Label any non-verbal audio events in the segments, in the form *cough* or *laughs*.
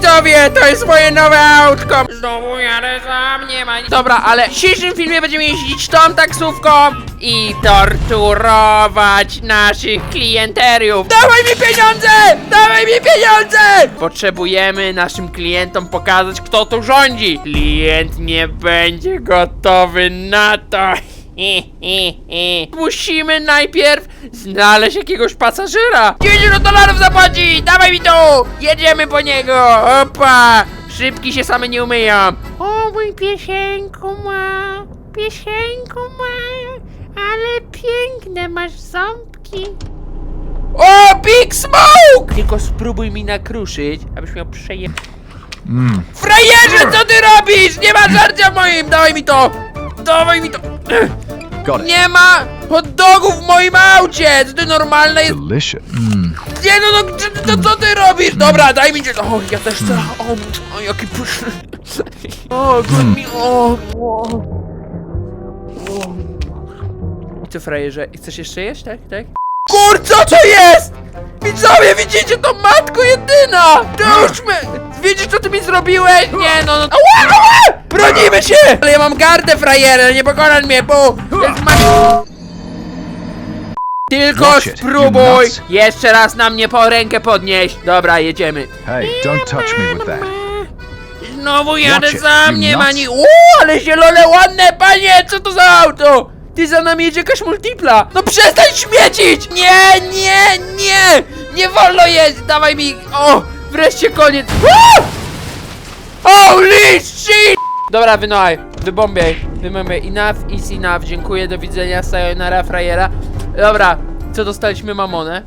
widzowie, to jest moje nowe autko. Znowu jadę sam, nie ma... Dobra, ale w dzisiejszym filmie będziemy jeździć tą taksówką i torturować naszych klienteriów. Dawaj mi pieniądze! Dawaj mi pieniądze! Potrzebujemy naszym klientom pokazać, kto tu rządzi. Klient nie będzie gotowy na to. *laughs* Musimy najpierw znaleźć jakiegoś pasażera. 90 dolarów zapłaci! Dawaj mi to! Jedziemy po niego! Opa! Szybki się same nie umyją. O mój piesieńku ma, piesieńku ma, ale piękne masz ząbki. O, Big Smoke! Tylko spróbuj mi nakruszyć, abyś miał przeje... Frajerze, co ty robisz? Nie ma żarcia w moim! Dawaj mi to! Dawaj mi to! Got it. Nie ma hot dogów w moim aucie! Co ty normalne jest? Delicious. Mm. Nie no, no, co- to co ty robisz? Dobra, daj mi... O, ja też chcę. O, o jaki pyszny. O, good mi... O, o. O. I co, frajerze? Chcesz jeszcze jeść, tak? Tak? Kur, co to jest? Widzowie, widzicie to matko jedyna! Ruszmy! Widzisz, co ty mi zrobiłeś? Nie, no, no... Ała, ała! Bronimy się! Ale ja mam gardę, frajerze, nie pokonasz mnie, bo... Tylko Watch it, you spróbuj! nuts. Jeszcze raz na mnie po rękę podnieść. Dobra, jedziemy. Hey, don't touch me with that. Znowu jadę Watch it, sam, you nie ma nuts. ni... Uuu, ale zielone ładne, panie! Co to za auto? Ty za nami jedzie jakaś multipla! No przestań śmiecić! Nie, nie, nie! Nie wolno jeść! Dawaj mi... O! Wreszcie koniec! Uuu! Holy shit! Dobra, wynoaj, wybombiaj, wybombiaj. Enough is enough, dziękuję, do widzenia, sayonara, frajera. Dobra, co dostaliśmy mamonę?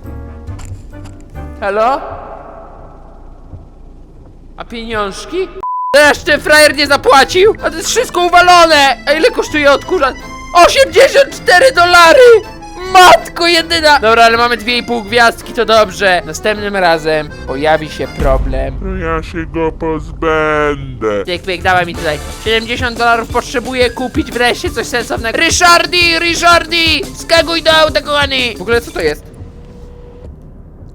Halo? A pieniążki? Jeszcze frajer nie zapłacił? A to jest wszystko uwalone! A ile kosztuje odkurzacz? 84 dolary! Matko jedyna! Dobra, ale mamy dwie i pół gwiazdki, to dobrze. Następnym razem pojawi się problem. No ja się go pozbędę. Pyk, pyk, dawaj mi tutaj. 70 dolarów potrzebuję kupić wreszcie coś sensownego. Ryszardi, Ryszardi! Skaguj do auta, kochany! W ogóle co to jest?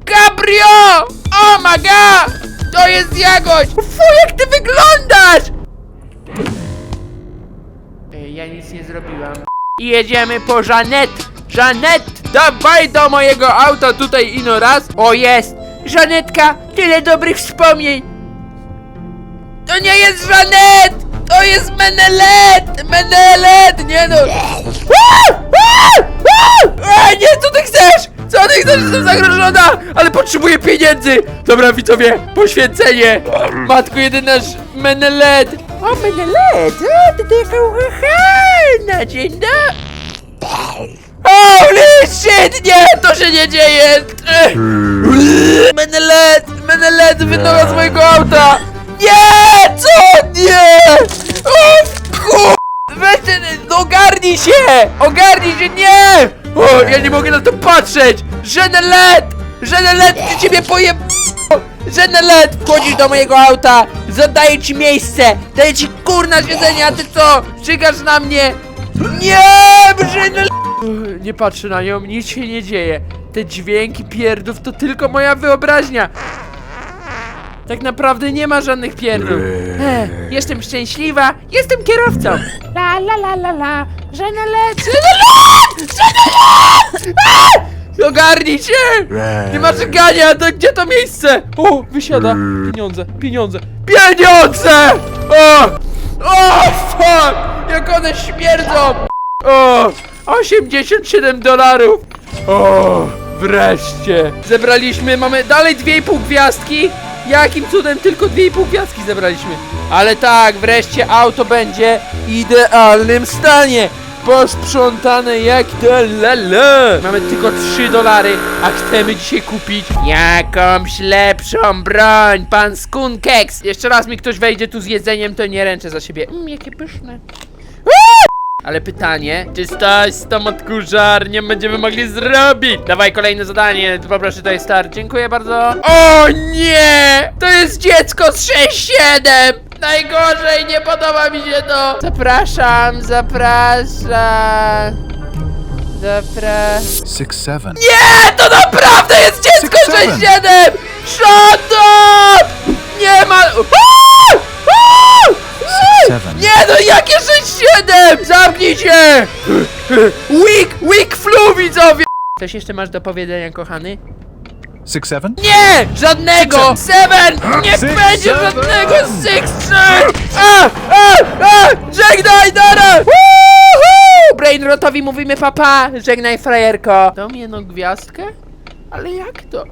Cabrio! Oh my god! To jest jagoś! Fu, jak ty wyglądasz! Ej, ja nic nie zrobiłam. I jedziemy po Żanet! Żanet! Dawaj do mojego auta tutaj ino raz! O jest! Żanetka! Tyle dobrych wspomnień! To nie jest Żanet! To jest Menelet! Menelet! Nie no! A! Nie, co ty chcesz? Co ty chcesz? Jestem zagrożona! Ale potrzebuję pieniędzy! Dobra, widzowie, poświęcenie! Matko jedyna Menelet! O, Menelet! O, to taka ukochana! Dzień dobry! Holy shit! Nie, to się nie dzieje! Ech. Menelet! Menelet wynocha z mojego auta! Nie! Co? Nie! O, ku... Weź ten, ogarnij się! Ogarnij się, nie! O, ja nie mogę na to patrzeć! Żenelet! Żenelet, ty ciebie *laughs* poje... Żenelet, wchodzisz do mojego auta, zadaję ci miejsce, daję ci kurna siedzenie, a ty co? Czygasz na mnie? Nie! Żenelet! Uch, Nie patrzę na nią, nic się nie dzieje. Te dźwięki pierdów to tylko moja wyobraźnia. Tak naprawdę nie ma żadnych pierdów. Ech, jestem szczęśliwa, jestem kierowcą. La la la la la, żenelet, żenelet, żenelet! Ogarnij się! Nie ma czekania, to gdzie to miejsce? O, wysiada. Pieniądze, pieniądze, pieniądze! O! O, fuck! Jak one śmierdzą! O! 87 dolarów! O! Wreszcie! Zebraliśmy, mamy dalej 2,5 gwiazdki. Jakim cudem tylko 2,5 gwiazdki zebraliśmy? Ale tak, wreszcie auto będzie w idealnym stanie. Posprzątane jak to lala. Mamy tylko 3 dolary, a chcemy dzisiaj kupić jakąś lepszą broń. Pan Skunkeks. Jeszcze raz mi ktoś wejdzie tu z jedzeniem, to nie ręczę za siebie. Mmm, jakie pyszne. Ale pytanie, czy stać z tą odkurzarnią będziemy mogli zrobić? Dawaj kolejne zadanie, poproszę tutaj start. Dziękuję bardzo. O nie! To jest dziecko z 6-7! Najgorzej, nie podoba mi się to! Zapraszam, zapraszam. Zapraszam. Six seven. Nie! To naprawdę jest dziecko Six, seven. 6-7! Shut up! Nie ma... Aaa! Aaa! seven. Nie no, jakie 6-7! Zamknij się! Weak, weak flu, widzowie! Coś jeszcze masz do powiedzenia, kochany? Six seven. Nie! Żadnego! Seven! Nie Six, będzie seven. żadnego six, seven! A! A! A! Żegnaj, Dara! Brainrotowi mówimy papa! Żegnaj, frajerko! Dał mi jedną gwiazdkę? Ale jak to?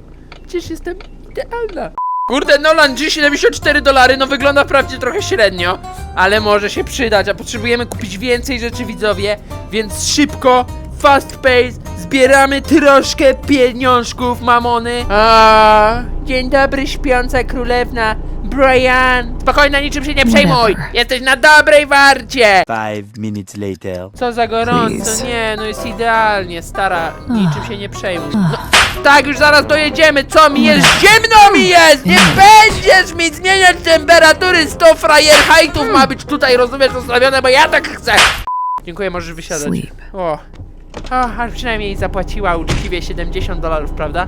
Przecież jestem idealna. Kurde, Nolan G74 dolary, no wygląda wprawdzie trochę średnio, ale może się przydać, a potrzebujemy kupić więcej rzeczy widzowie, więc szybko, fast pace, zbieramy troszkę pieniążków, mamony. A, dzień dobry, śpiąca królewna, Brian. Spokojnie, niczym się nie przejmuj, jesteś na dobrej warcie. Five minutes later. Co za gorąco, Please. nie, no jest idealnie, stara, niczym się nie przejmuj. No, tak, już zaraz dojedziemy, co mi jest? Zimno mi jest! Nie będziesz mi zmieniać temperatury, 100 Fahrenheitów ma być tutaj, rozumiesz, ustawione, bo ja tak chcę! Dziękuję, możesz wysiadać. Sleep. O, o, aż przynajmniej zapłaciła uczciwie 70 dolarów, prawda?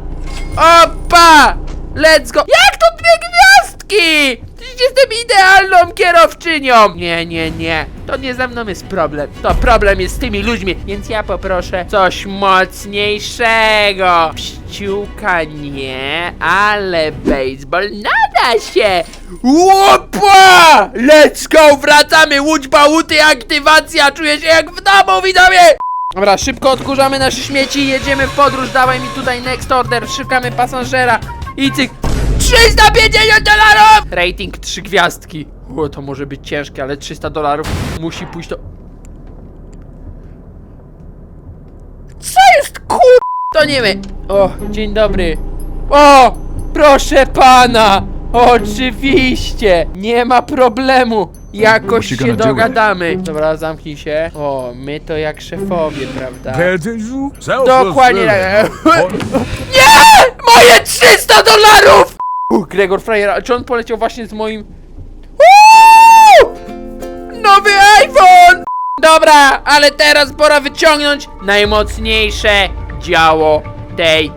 Opa! Let's go! Jak to dwie gwiazdki? Przecież jestem idealną kierowczynią! Nie, nie, nie. To nie ze mną jest problem. To problem jest z tymi ludźmi, więc ja poproszę coś mocniejszego. Pściułka nie, ale baseball nada się! Łopa! Let's go! Wracamy! Łódź bałuty, aktywacja! Czuję się jak w domu, widzowie! Dobra, szybko odkurzamy nasze śmieci i jedziemy w podróż. Dawaj mi tutaj next order, szukamy pasażera i cyk. 350 dolarów! Rating 3 gwiazdki. O, to może być ciężkie, ale 300 dolarów musi pójść to... Co jest kur... To nie my. O, dzień dobry. O, proszę pana. Oczywiście, nie ma problemu. Jakoś What you się gonna do it? dogadamy. Dobra, zamknij się. O, my to jak szefowie, prawda? Dokładnie tak. *laughs* Nie! Moje 300 dolarów! Gregor Frajer, a czy on poleciał właśnie z moim... Uuu! Nowy iPhone! Dobra, ale teraz pora wyciągnąć najmocniejsze działo tej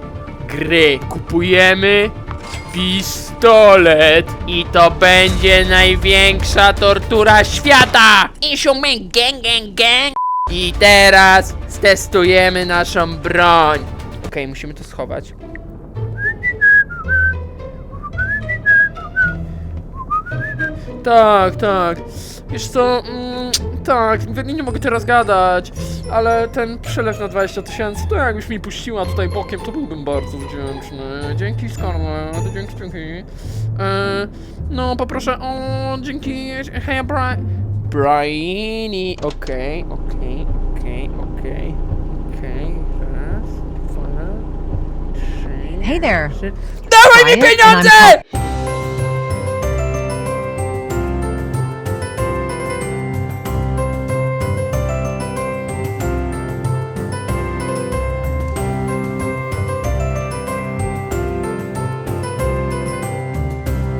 gry. Kupujemy pistolet i to będzie największa tortura świata! Iszumy gang gang gang! I teraz stestujemy naszą broń. Okej, musimy to schować. Tak, tak. Wiesz co, mm, tak, nie, nie mogę teraz gadać, ale ten przelew na 20 tysięcy, to jakbyś mi puściła tutaj bokiem, to byłbym bardzo wdzięczny. Dzięki Scarlett, dzięki, dzięki. E, no, poproszę o, dzięki, hej, Brian. Briany, okej, okej, okej, okej, okej, raz, dwa, trzy, Hey there. Dawaj mi pieniądze!